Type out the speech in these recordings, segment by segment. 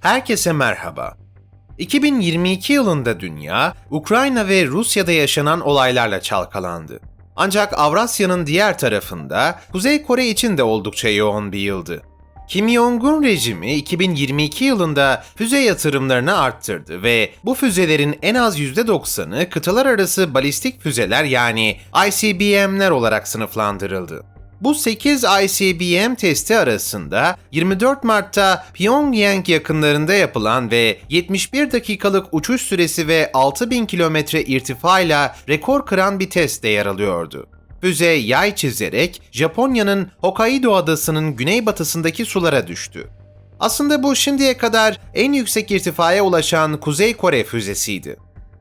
Herkese merhaba. 2022 yılında dünya, Ukrayna ve Rusya'da yaşanan olaylarla çalkalandı. Ancak Avrasya'nın diğer tarafında Kuzey Kore için de oldukça yoğun bir yıldı. Kim Jong-un rejimi 2022 yılında füze yatırımlarını arttırdı ve bu füzelerin en az %90'ı kıtalar arası balistik füzeler yani ICBM'ler olarak sınıflandırıldı. Bu 8 ICBM testi arasında 24 Mart'ta Pyongyang yakınlarında yapılan ve 71 dakikalık uçuş süresi ve 6000 kilometre irtifayla rekor kıran bir test de yer alıyordu. Füze yay çizerek Japonya'nın Hokkaido adasının güneybatısındaki sulara düştü. Aslında bu şimdiye kadar en yüksek irtifaya ulaşan Kuzey Kore füzesiydi.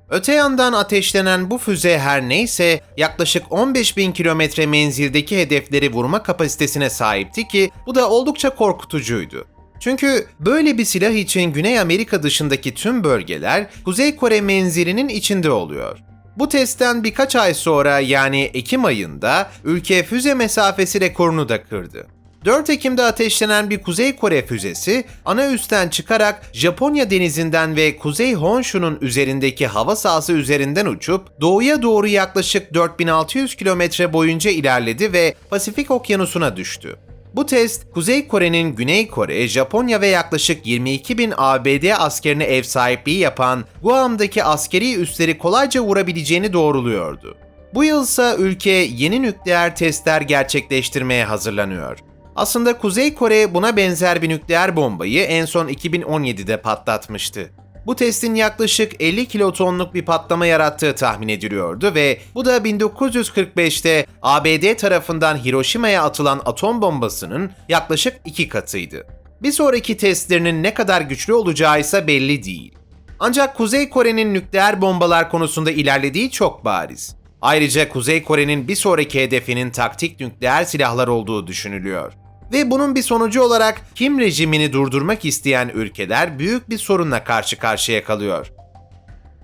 Öte yandan ateşlenen bu füze her neyse yaklaşık 15 bin kilometre menzildeki hedefleri vurma kapasitesine sahipti ki bu da oldukça korkutucuydu. Çünkü böyle bir silah için Güney Amerika dışındaki tüm bölgeler Kuzey Kore menzilinin içinde oluyor. Bu testten birkaç ay sonra yani Ekim ayında ülke füze mesafesi rekorunu da kırdı. 4 Ekim'de ateşlenen bir Kuzey Kore füzesi ana üstten çıkarak Japonya denizinden ve Kuzey Honshu'nun üzerindeki hava sahası üzerinden uçup doğuya doğru yaklaşık 4600 kilometre boyunca ilerledi ve Pasifik Okyanusu'na düştü. Bu test, Kuzey Kore'nin Güney Kore, Japonya ve yaklaşık 22 bin ABD askerine ev sahipliği yapan Guam'daki askeri üsleri kolayca vurabileceğini doğruluyordu. Bu yılsa ülke yeni nükleer testler gerçekleştirmeye hazırlanıyor. Aslında Kuzey Kore buna benzer bir nükleer bombayı en son 2017'de patlatmıştı. Bu testin yaklaşık 50 kilotonluk bir patlama yarattığı tahmin ediliyordu ve bu da 1945'te ABD tarafından Hiroşima'ya atılan atom bombasının yaklaşık iki katıydı. Bir sonraki testlerinin ne kadar güçlü olacağı ise belli değil. Ancak Kuzey Kore'nin nükleer bombalar konusunda ilerlediği çok bariz. Ayrıca Kuzey Kore'nin bir sonraki hedefinin taktik nükleer silahlar olduğu düşünülüyor. Ve bunun bir sonucu olarak Kim rejimini durdurmak isteyen ülkeler büyük bir sorunla karşı karşıya kalıyor.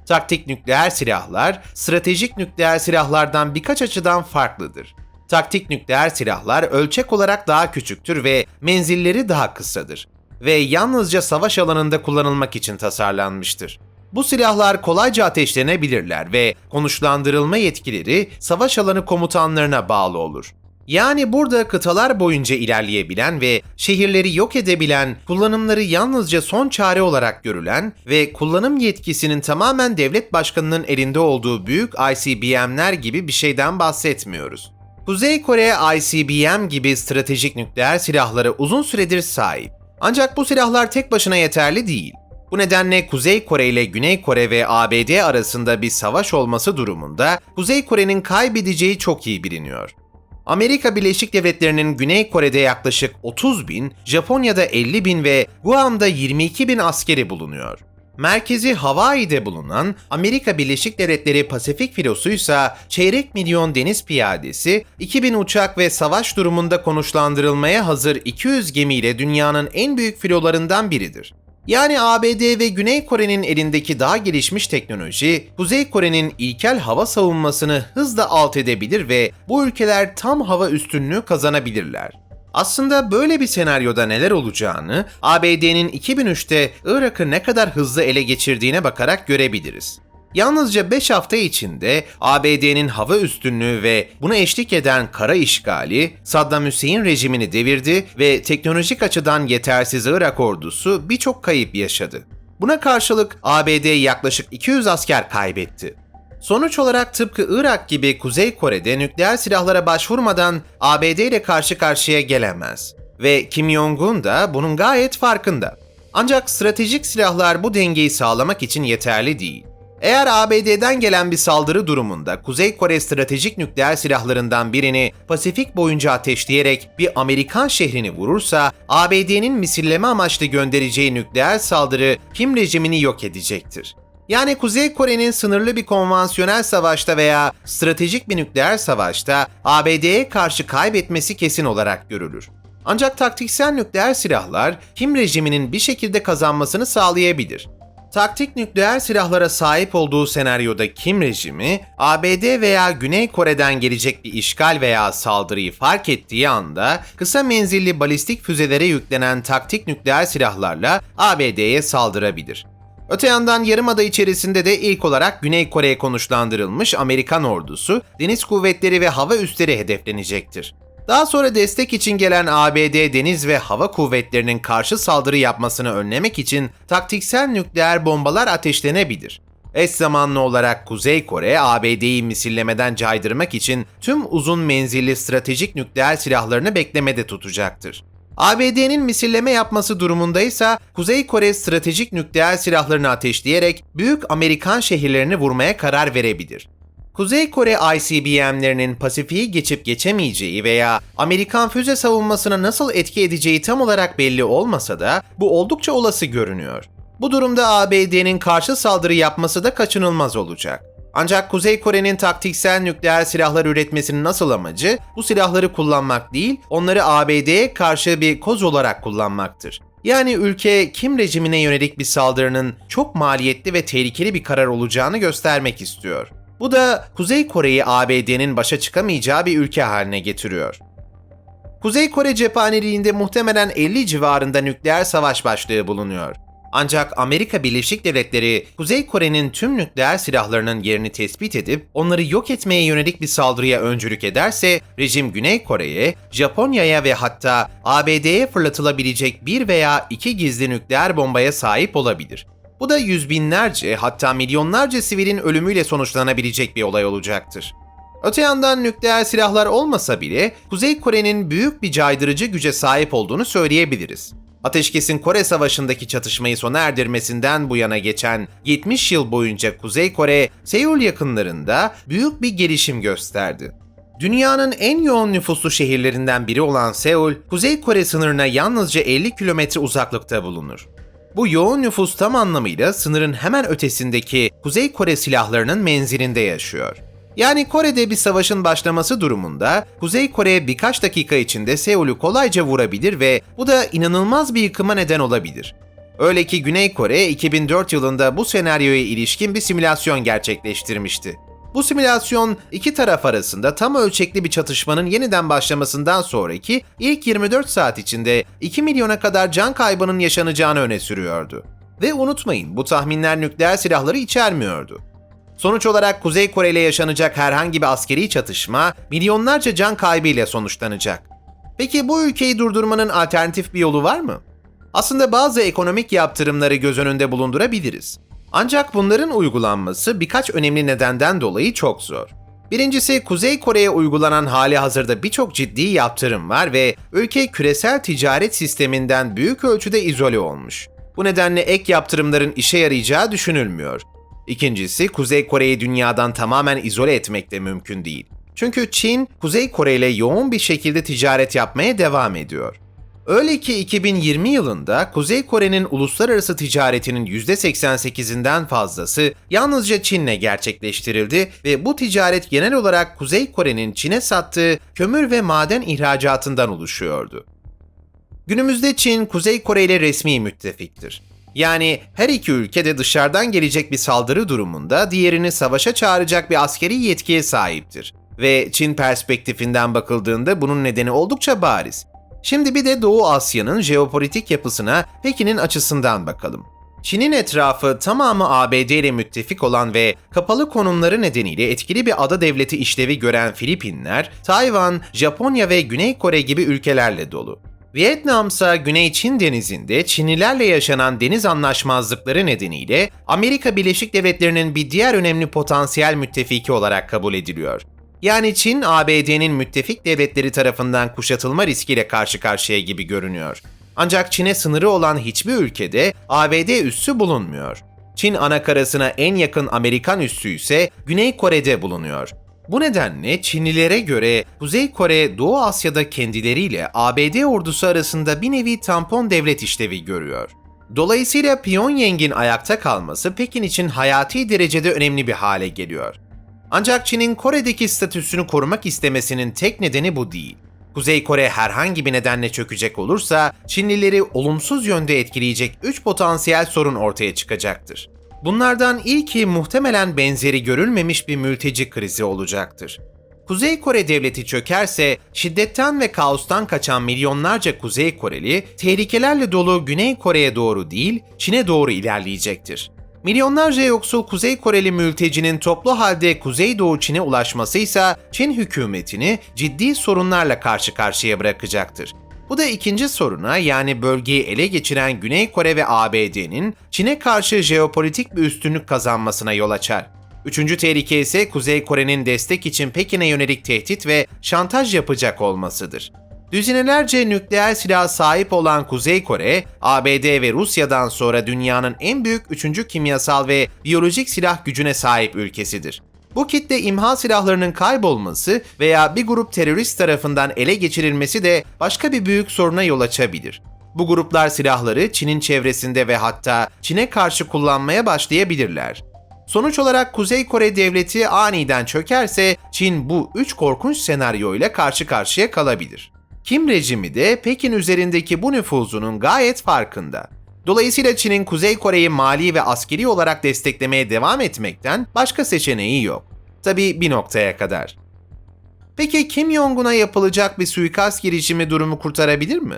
Taktik nükleer silahlar, stratejik nükleer silahlardan birkaç açıdan farklıdır. Taktik nükleer silahlar ölçek olarak daha küçüktür ve menzilleri daha kısadır ve yalnızca savaş alanında kullanılmak için tasarlanmıştır. Bu silahlar kolayca ateşlenebilirler ve konuşlandırılma yetkileri savaş alanı komutanlarına bağlı olur. Yani burada kıtalar boyunca ilerleyebilen ve şehirleri yok edebilen, kullanımları yalnızca son çare olarak görülen ve kullanım yetkisinin tamamen devlet başkanının elinde olduğu büyük ICBM'ler gibi bir şeyden bahsetmiyoruz. Kuzey Kore ICBM gibi stratejik nükleer silahları uzun süredir sahip. Ancak bu silahlar tek başına yeterli değil. Bu nedenle Kuzey Kore ile Güney Kore ve ABD arasında bir savaş olması durumunda Kuzey Kore'nin kaybedeceği çok iyi biliniyor. Amerika Birleşik Devletleri'nin Güney Kore'de yaklaşık 30 bin, Japonya'da 50 bin ve Guam'da 22 bin askeri bulunuyor. Merkezi Hawaii'de bulunan Amerika Birleşik Devletleri Pasifik filosu ise çeyrek milyon deniz piyadesi, 2000 uçak ve savaş durumunda konuşlandırılmaya hazır 200 gemiyle dünyanın en büyük filolarından biridir. Yani ABD ve Güney Kore'nin elindeki daha gelişmiş teknoloji, Kuzey Kore'nin ilkel hava savunmasını hızla alt edebilir ve bu ülkeler tam hava üstünlüğü kazanabilirler. Aslında böyle bir senaryoda neler olacağını ABD'nin 2003'te Irak'ı ne kadar hızlı ele geçirdiğine bakarak görebiliriz. Yalnızca 5 hafta içinde ABD'nin hava üstünlüğü ve buna eşlik eden kara işgali Saddam Hüseyin rejimini devirdi ve teknolojik açıdan yetersiz Irak ordusu birçok kayıp yaşadı. Buna karşılık ABD yaklaşık 200 asker kaybetti. Sonuç olarak tıpkı Irak gibi Kuzey Kore'de nükleer silahlara başvurmadan ABD ile karşı karşıya gelemez. Ve Kim Jong-un da bunun gayet farkında. Ancak stratejik silahlar bu dengeyi sağlamak için yeterli değil. Eğer ABD'den gelen bir saldırı durumunda Kuzey Kore stratejik nükleer silahlarından birini Pasifik boyunca ateşleyerek bir Amerikan şehrini vurursa, ABD'nin misilleme amaçlı göndereceği nükleer saldırı Kim rejimini yok edecektir. Yani Kuzey Kore'nin sınırlı bir konvansiyonel savaşta veya stratejik bir nükleer savaşta ABD'ye karşı kaybetmesi kesin olarak görülür. Ancak taktiksel nükleer silahlar Kim rejiminin bir şekilde kazanmasını sağlayabilir. Taktik nükleer silahlara sahip olduğu senaryoda Kim rejimi, ABD veya Güney Kore'den gelecek bir işgal veya saldırıyı fark ettiği anda kısa menzilli balistik füzelere yüklenen taktik nükleer silahlarla ABD'ye saldırabilir. Öte yandan Yarımada içerisinde de ilk olarak Güney Kore'ye konuşlandırılmış Amerikan ordusu, deniz kuvvetleri ve hava üsleri hedeflenecektir. Daha sonra destek için gelen ABD deniz ve hava kuvvetlerinin karşı saldırı yapmasını önlemek için taktiksel nükleer bombalar ateşlenebilir. Eş zamanlı olarak Kuzey Kore, ABD'yi misillemeden caydırmak için tüm uzun menzilli stratejik nükleer silahlarını beklemede tutacaktır. ABD'nin misilleme yapması durumunda ise Kuzey Kore stratejik nükleer silahlarını ateşleyerek büyük Amerikan şehirlerini vurmaya karar verebilir. Kuzey Kore ICBM'lerinin Pasifik'i geçip geçemeyeceği veya Amerikan füze savunmasına nasıl etki edeceği tam olarak belli olmasa da bu oldukça olası görünüyor. Bu durumda ABD'nin karşı saldırı yapması da kaçınılmaz olacak. Ancak Kuzey Kore'nin taktiksel nükleer silahlar üretmesinin nasıl amacı bu silahları kullanmak değil, onları ABD'ye karşı bir koz olarak kullanmaktır. Yani ülke Kim rejimine yönelik bir saldırının çok maliyetli ve tehlikeli bir karar olacağını göstermek istiyor. Bu da Kuzey Kore'yi ABD'nin başa çıkamayacağı bir ülke haline getiriyor. Kuzey Kore cephaneliğinde muhtemelen 50 civarında nükleer savaş başlığı bulunuyor. Ancak Amerika Birleşik Devletleri Kuzey Kore'nin tüm nükleer silahlarının yerini tespit edip onları yok etmeye yönelik bir saldırıya öncülük ederse rejim Güney Kore'ye, Japonya'ya ve hatta ABD'ye fırlatılabilecek bir veya iki gizli nükleer bombaya sahip olabilir. Bu da yüz binlerce hatta milyonlarca sivilin ölümüyle sonuçlanabilecek bir olay olacaktır. Öte yandan nükleer silahlar olmasa bile Kuzey Kore'nin büyük bir caydırıcı güce sahip olduğunu söyleyebiliriz. Ateşkesin Kore Savaşı'ndaki çatışmayı sona erdirmesinden bu yana geçen 70 yıl boyunca Kuzey Kore, Seul yakınlarında büyük bir gelişim gösterdi. Dünyanın en yoğun nüfuslu şehirlerinden biri olan Seul, Kuzey Kore sınırına yalnızca 50 kilometre uzaklıkta bulunur. Bu yoğun nüfus tam anlamıyla sınırın hemen ötesindeki Kuzey Kore silahlarının menzilinde yaşıyor. Yani Kore'de bir savaşın başlaması durumunda Kuzey Kore birkaç dakika içinde Seul'ü kolayca vurabilir ve bu da inanılmaz bir yıkıma neden olabilir. Öyle ki Güney Kore 2004 yılında bu senaryoya ilişkin bir simülasyon gerçekleştirmişti. Bu simülasyon iki taraf arasında tam ölçekli bir çatışmanın yeniden başlamasından sonraki ilk 24 saat içinde 2 milyona kadar can kaybının yaşanacağını öne sürüyordu. Ve unutmayın bu tahminler nükleer silahları içermiyordu. Sonuç olarak Kuzey Kore ile yaşanacak herhangi bir askeri çatışma milyonlarca can kaybıyla sonuçlanacak. Peki bu ülkeyi durdurmanın alternatif bir yolu var mı? Aslında bazı ekonomik yaptırımları göz önünde bulundurabiliriz. Ancak bunların uygulanması birkaç önemli nedenden dolayı çok zor. Birincisi Kuzey Kore'ye uygulanan hali hazırda birçok ciddi yaptırım var ve ülke küresel ticaret sisteminden büyük ölçüde izole olmuş. Bu nedenle ek yaptırımların işe yarayacağı düşünülmüyor. İkincisi Kuzey Kore'yi dünyadan tamamen izole etmek de mümkün değil. Çünkü Çin, Kuzey Kore ile yoğun bir şekilde ticaret yapmaya devam ediyor. Öyle ki 2020 yılında Kuzey Kore'nin uluslararası ticaretinin %88'inden fazlası yalnızca Çin'le gerçekleştirildi ve bu ticaret genel olarak Kuzey Kore'nin Çin'e sattığı kömür ve maden ihracatından oluşuyordu. Günümüzde Çin, Kuzey Kore ile resmi müttefiktir. Yani her iki ülke de dışarıdan gelecek bir saldırı durumunda diğerini savaşa çağıracak bir askeri yetkiye sahiptir. Ve Çin perspektifinden bakıldığında bunun nedeni oldukça bariz. Şimdi bir de Doğu Asya'nın jeopolitik yapısına Pekin'in açısından bakalım. Çin'in etrafı tamamı ABD ile müttefik olan ve kapalı konumları nedeniyle etkili bir ada devleti işlevi gören Filipinler, Tayvan, Japonya ve Güney Kore gibi ülkelerle dolu. Vietnam ise Güney Çin denizinde Çinlilerle yaşanan deniz anlaşmazlıkları nedeniyle Amerika Birleşik Devletleri'nin bir diğer önemli potansiyel müttefiki olarak kabul ediliyor. Yani Çin, ABD'nin müttefik devletleri tarafından kuşatılma riskiyle karşı karşıya gibi görünüyor. Ancak Çin'e sınırı olan hiçbir ülkede ABD üssü bulunmuyor. Çin anakarasına en yakın Amerikan üssü ise Güney Kore'de bulunuyor. Bu nedenle Çinlilere göre Kuzey Kore Doğu Asya'da kendileriyle ABD ordusu arasında bir nevi tampon devlet işlevi görüyor. Dolayısıyla Pyongyang'in ayakta kalması Pekin için hayati derecede önemli bir hale geliyor. Ancak Çin'in Kore'deki statüsünü korumak istemesinin tek nedeni bu değil. Kuzey Kore herhangi bir nedenle çökecek olursa Çinlileri olumsuz yönde etkileyecek 3 potansiyel sorun ortaya çıkacaktır. Bunlardan ilki muhtemelen benzeri görülmemiş bir mülteci krizi olacaktır. Kuzey Kore devleti çökerse şiddetten ve kaostan kaçan milyonlarca Kuzey Koreli tehlikelerle dolu Güney Kore'ye doğru değil, Çin'e doğru ilerleyecektir. Milyonlarca yoksul Kuzey Koreli mültecinin toplu halde Kuzeydoğu Çin'e ulaşması ise Çin hükümetini ciddi sorunlarla karşı karşıya bırakacaktır. Bu da ikinci soruna yani bölgeyi ele geçiren Güney Kore ve ABD'nin Çin'e karşı jeopolitik bir üstünlük kazanmasına yol açar. Üçüncü tehlike ise Kuzey Kore'nin destek için Pekin'e yönelik tehdit ve şantaj yapacak olmasıdır. Düzinelerce nükleer silah sahip olan Kuzey Kore, ABD ve Rusya'dan sonra dünyanın en büyük üçüncü kimyasal ve biyolojik silah gücüne sahip ülkesidir. Bu kitle imha silahlarının kaybolması veya bir grup terörist tarafından ele geçirilmesi de başka bir büyük soruna yol açabilir. Bu gruplar silahları Çin'in çevresinde ve hatta Çin'e karşı kullanmaya başlayabilirler. Sonuç olarak Kuzey Kore devleti aniden çökerse Çin bu üç korkunç senaryo ile karşı karşıya kalabilir. Kim rejimi de Pekin üzerindeki bu nüfuzunun gayet farkında. Dolayısıyla Çin'in Kuzey Kore'yi mali ve askeri olarak desteklemeye devam etmekten başka seçeneği yok. Tabii bir noktaya kadar. Peki Kim Jong-un'a yapılacak bir suikast girişimi durumu kurtarabilir mi?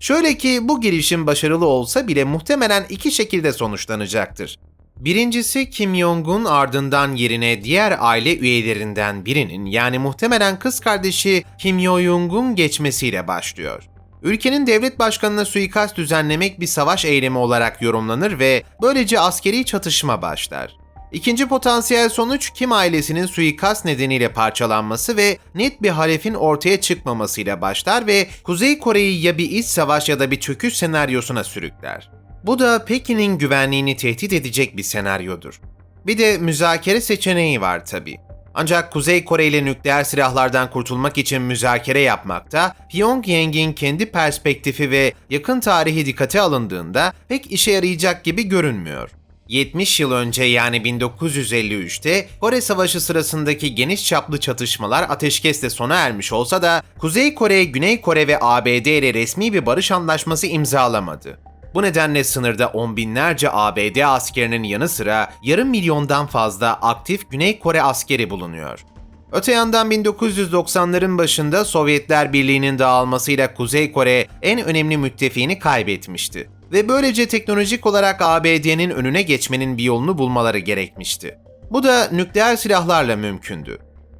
Şöyle ki bu girişim başarılı olsa bile muhtemelen iki şekilde sonuçlanacaktır. Birincisi Kim Jong-un ardından yerine diğer aile üyelerinden birinin yani muhtemelen kız kardeşi Kim Yo-jong'un geçmesiyle başlıyor. Ülkenin devlet başkanına suikast düzenlemek bir savaş eylemi olarak yorumlanır ve böylece askeri çatışma başlar. İkinci potansiyel sonuç Kim ailesinin suikast nedeniyle parçalanması ve net bir halefin ortaya çıkmamasıyla başlar ve Kuzey Kore'yi ya bir iç savaş ya da bir çöküş senaryosuna sürükler. Bu da Pekin'in güvenliğini tehdit edecek bir senaryodur. Bir de müzakere seçeneği var tabi. Ancak Kuzey Kore ile nükleer silahlardan kurtulmak için müzakere yapmakta Pyongyang'in kendi perspektifi ve yakın tarihi dikkate alındığında pek işe yarayacak gibi görünmüyor. 70 yıl önce yani 1953'te Kore Savaşı sırasındaki geniş çaplı çatışmalar ateşkesle sona ermiş olsa da Kuzey Kore, Güney Kore ve ABD ile resmi bir barış anlaşması imzalamadı. Bu nedenle sınırda on binlerce ABD askerinin yanı sıra yarım milyondan fazla aktif Güney Kore askeri bulunuyor. Öte yandan 1990'ların başında Sovyetler Birliği'nin dağılmasıyla Kuzey Kore en önemli müttefiğini kaybetmişti ve böylece teknolojik olarak ABD'nin önüne geçmenin bir yolunu bulmaları gerekmişti. Bu da nükleer silahlarla mümkündü.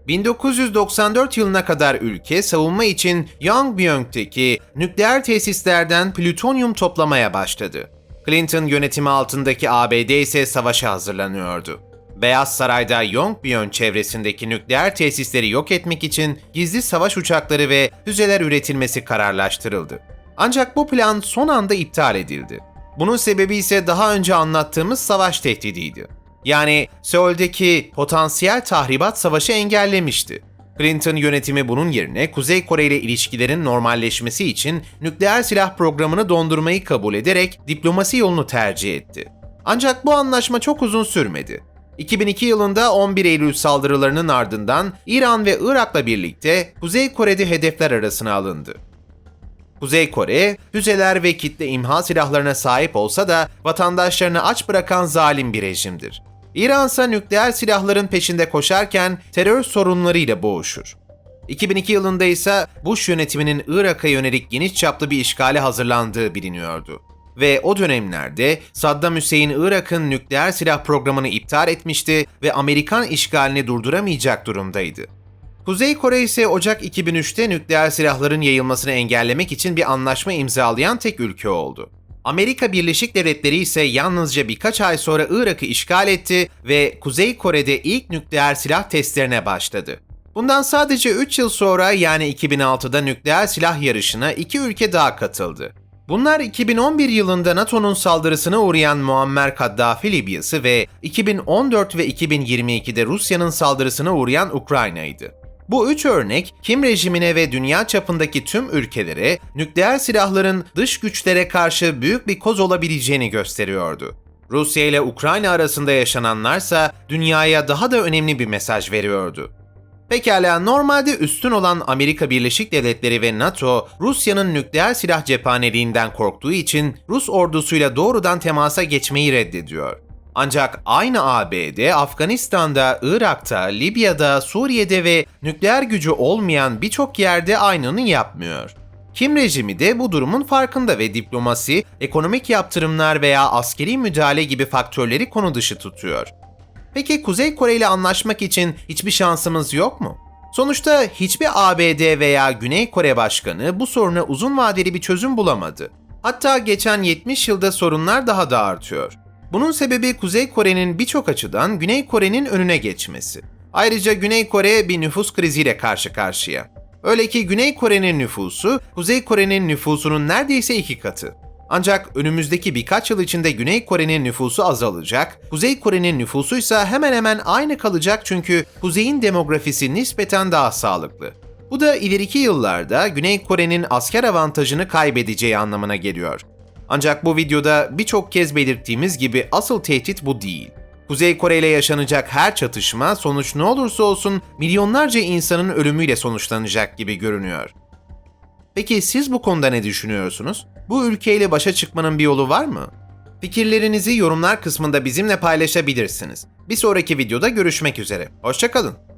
1994 yılına kadar ülke savunma için Yongbyon-teki nükleer tesislerden plütonyum toplamaya başladı. Clinton yönetimi altındaki ABD ise savaşa hazırlanıyordu. Beyaz Saray'da Yongbyon çevresindeki nükleer tesisleri yok etmek için gizli savaş uçakları ve füzeler üretilmesi kararlaştırıldı. Ancak bu plan son anda iptal edildi. Bunun sebebi ise daha önce anlattığımız savaş tehdidiydi. Yani Seul'deki potansiyel tahribat savaşı engellemişti. Clinton yönetimi bunun yerine Kuzey Kore ile ilişkilerin normalleşmesi için nükleer silah programını dondurmayı kabul ederek diplomasi yolunu tercih etti. Ancak bu anlaşma çok uzun sürmedi. 2002 yılında 11 Eylül saldırılarının ardından İran ve Irak'la birlikte Kuzey Kore'de hedefler arasına alındı. Kuzey Kore, füzeler ve kitle imha silahlarına sahip olsa da vatandaşlarını aç bırakan zalim bir rejimdir. İran ise nükleer silahların peşinde koşarken terör sorunlarıyla boğuşur. 2002 yılında ise Bush yönetiminin Irak'a yönelik geniş çaplı bir işgale hazırlandığı biliniyordu. Ve o dönemlerde Saddam Hüseyin Irak'ın nükleer silah programını iptal etmişti ve Amerikan işgalini durduramayacak durumdaydı. Kuzey Kore ise Ocak 2003'te nükleer silahların yayılmasını engellemek için bir anlaşma imzalayan tek ülke oldu. Amerika Birleşik Devletleri ise yalnızca birkaç ay sonra Irak'ı işgal etti ve Kuzey Kore'de ilk nükleer silah testlerine başladı. Bundan sadece 3 yıl sonra yani 2006'da nükleer silah yarışına iki ülke daha katıldı. Bunlar 2011 yılında NATO'nun saldırısına uğrayan Muammer Kaddafi Libyası ve 2014 ve 2022'de Rusya'nın saldırısına uğrayan Ukrayna'ydı. Bu üç örnek Kim rejimine ve dünya çapındaki tüm ülkelere nükleer silahların dış güçlere karşı büyük bir koz olabileceğini gösteriyordu. Rusya ile Ukrayna arasında yaşananlarsa dünyaya daha da önemli bir mesaj veriyordu. Pekala normalde üstün olan Amerika Birleşik Devletleri ve NATO, Rusya'nın nükleer silah cephaneliğinden korktuğu için Rus ordusuyla doğrudan temasa geçmeyi reddediyor. Ancak aynı ABD, Afganistan'da, Irak'ta, Libya'da, Suriye'de ve nükleer gücü olmayan birçok yerde aynını yapmıyor. Kim rejimi de bu durumun farkında ve diplomasi, ekonomik yaptırımlar veya askeri müdahale gibi faktörleri konu dışı tutuyor. Peki Kuzey Kore ile anlaşmak için hiçbir şansımız yok mu? Sonuçta hiçbir ABD veya Güney Kore başkanı bu soruna uzun vadeli bir çözüm bulamadı. Hatta geçen 70 yılda sorunlar daha da artıyor. Bunun sebebi Kuzey Kore'nin birçok açıdan Güney Kore'nin önüne geçmesi. Ayrıca Güney Kore bir nüfus kriziyle karşı karşıya. Öyle ki Güney Kore'nin nüfusu, Kuzey Kore'nin nüfusunun neredeyse iki katı. Ancak önümüzdeki birkaç yıl içinde Güney Kore'nin nüfusu azalacak, Kuzey Kore'nin nüfusu ise hemen hemen aynı kalacak çünkü Kuzey'in demografisi nispeten daha sağlıklı. Bu da ileriki yıllarda Güney Kore'nin asker avantajını kaybedeceği anlamına geliyor. Ancak bu videoda birçok kez belirttiğimiz gibi asıl tehdit bu değil. Kuzey Kore ile yaşanacak her çatışma sonuç ne olursa olsun milyonlarca insanın ölümüyle sonuçlanacak gibi görünüyor. Peki siz bu konuda ne düşünüyorsunuz? Bu ülkeyle başa çıkmanın bir yolu var mı? Fikirlerinizi yorumlar kısmında bizimle paylaşabilirsiniz. Bir sonraki videoda görüşmek üzere. Hoşçakalın.